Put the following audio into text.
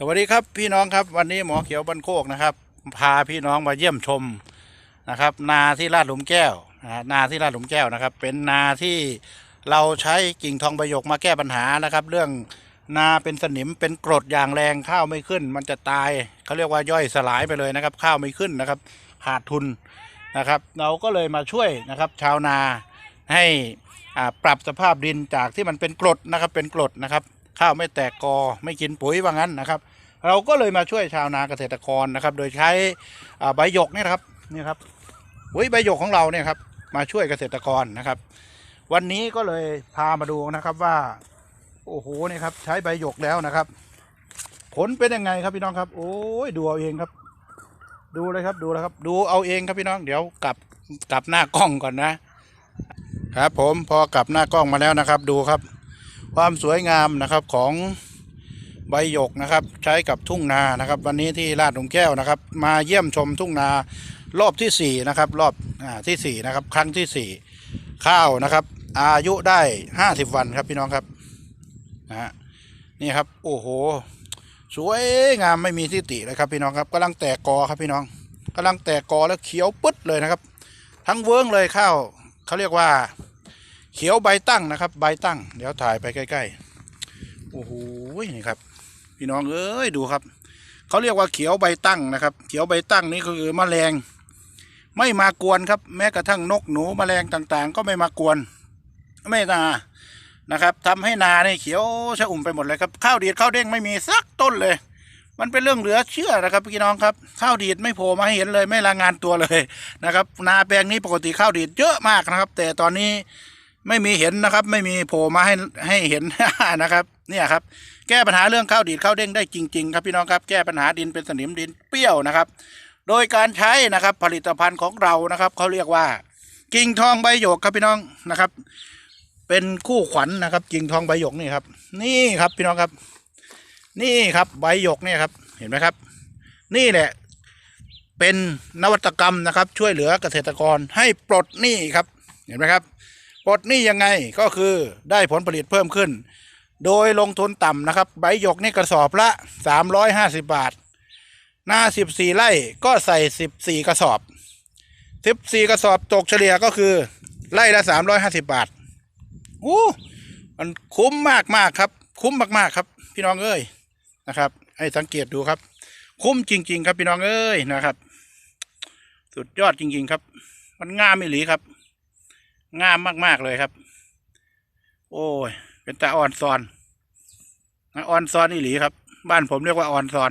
สวัสดีครับพี่น้องครับวันนี้หมอเขียวบันโคกนะครับ พาพี่น้องมาเยี่ยมชมนะครับ นาที่ลาดหลุมแก้วนะนาที่ลาดหลุมแก้วนะครับ เป็นนาที่เราใช้กิ่งทองใบหยกมาแก้ปัญหานะครับ เรื่องนาเป็นสนิมเป็นกรดอย่างแรงข้าวไม่ขึ้น มันจะตายเขาเรียกว่าย่อยสลายไปเลยนะครับ ข้าวไม่ขึ้นนะครับขาดทุนนะครับ เราก็เลยมาช่วยนะครับ ชาวนาให้อาปรับสภาพดินจากที่มันเป็นกรดนะครับเป็นกรดนะครับ ข้าวไม่แตกกอไม่กินปุ๋ยว่างั้นนะครับ เราก็เลยมาช่วยชาวนาเกษตรกรนะครับ โดยใช้ใบหยกนี่นะครับนี่ครับปุ๋ยใบหยกของเราเนี่ยครับ มาช่วยเกษตรกรนะครับ วันนี้ก็เลยพามาดูนะครับว่า โอ้โหนี่ครับ ใช้ใบหยกแล้วนะครับ ผลเป็นยังไงครับพี่น้องครับ โอ้ยดูเอาเองครับ ดูเลยครับดูแล้วครับ ดูเอาเองครับพี่น้องเดี๋ยวกลับกลับหน้ากล้องก่อนนะ ครับ ผมพอกลับหน้ากล้องมาแล้วนะครับ ดูครับ ความสวยงามนะครับของใบหยกนะครับ ใช้กับทุ่งนานะครับ วันนี้ที่ลาดหลุมแก้วนะครับ มาเยี่ยมชมทุ่งนารอบที่สี่นะครับ รอบอ่าที่สี่นะครับ ครั้งที่สี่ข้าวนะครับ อายุได้ห้าสิบวันครับพี่น้องครับนะฮะนี่ครับโอ้โห สวยงามไม่มีที่ติเลยครับพี่น้องครับกำลังแตกกอครับพี่น้องกำลังแตกกอแล้วเขียวปึ๊ดเลยนะครับ ทั้งเวิ้งเลยข้าวเขาเรียกว่า เขียวใบตั้งนะครับ ใบตั้ง เดี๋ยวถ่ายไปใกล้ๆโอ้โหนี่ครับ พี่น้องเอ้ยดูครับเขาเรียกว่าเขียวใบตั้งนะครับ เขียวใบตั้งนี่ก็คือแมลง ไม่มากวนครับ แม้กระทั่งนกหนูแมลงต่างๆ ก็ไม่มากวน ไม่นานะครับทำให้นาเนี่ยเขียวชะอุ่มไปหมดเลยครับข้าวดีดข้าวเด้งไม่มีสักต้นเลย มันเป็นเรื่องเหลือเชื่อนะครับพี่น้องครับข้าวดีดไม่โผล่มาให้เห็นเลยไม่รายงานตัวเลยนะครับ นาแปลงนี้ปกติข้าวดีดเยอะมากนะครับ แต่ตอนนี้ ไม่มีเห็นนะครับ ไม่มีโผล่มาให้ให้เห็นนะครับ เนี่ยครับ แก้ปัญหาเรื่องข้าวดีดข้าวเด้งได้จริง ๆ ครับพี่น้องครับ แก้ปัญหาดินเป็นสนิมดินเปรี้ยวนะครับ โดยการใช้นะครับผลิตภัณฑ์ของเรานะครับเขาเรียกว่า กิ่งทองใบหยกครับพี่น้องนะครับ เป็นคู่ขวัญนะครับ กิ่งทองใบหยกนี่ครับ นี่ครับพี่น้องครับ นี่ครับใบหยกเนี่ยครับ เห็นไหมครับ นี่แหละเป็นนวัตกรรมนะครับ ช่วยเหลือเกษตรกรให้ปลดหนี้ครับ เห็นไหมครับ ปลดหนี้ยังไงก็คือได้ผลผลิตเพิ่มขึ้น โดยลงทุนต่ำนะครับ ใบหยกนี่กระสอบละ 350 บาท หน้า 14 ไร่ก็ใส่ 14 กระสอบ 14 กระสอบตกเฉลี่ยก็คือ ไร่ละ 350 บาทอู้มันคุ้มมากมากครับ คุ้มมากๆครับ พี่น้องเอ้ยนะครับให้สังเกตดูครับ คุ้มจริง ๆ ครับพี่น้องเอ้ยนะครับ สุดยอดจริง ๆ ครับ มันงามไม่หลีครับ งามมาก ๆ เลยครับ โอ้ย เป็นตาอ่อนซอนอ่อนซอนอีหลีครับ บ้านผมเรียกว่าอ่อนซอน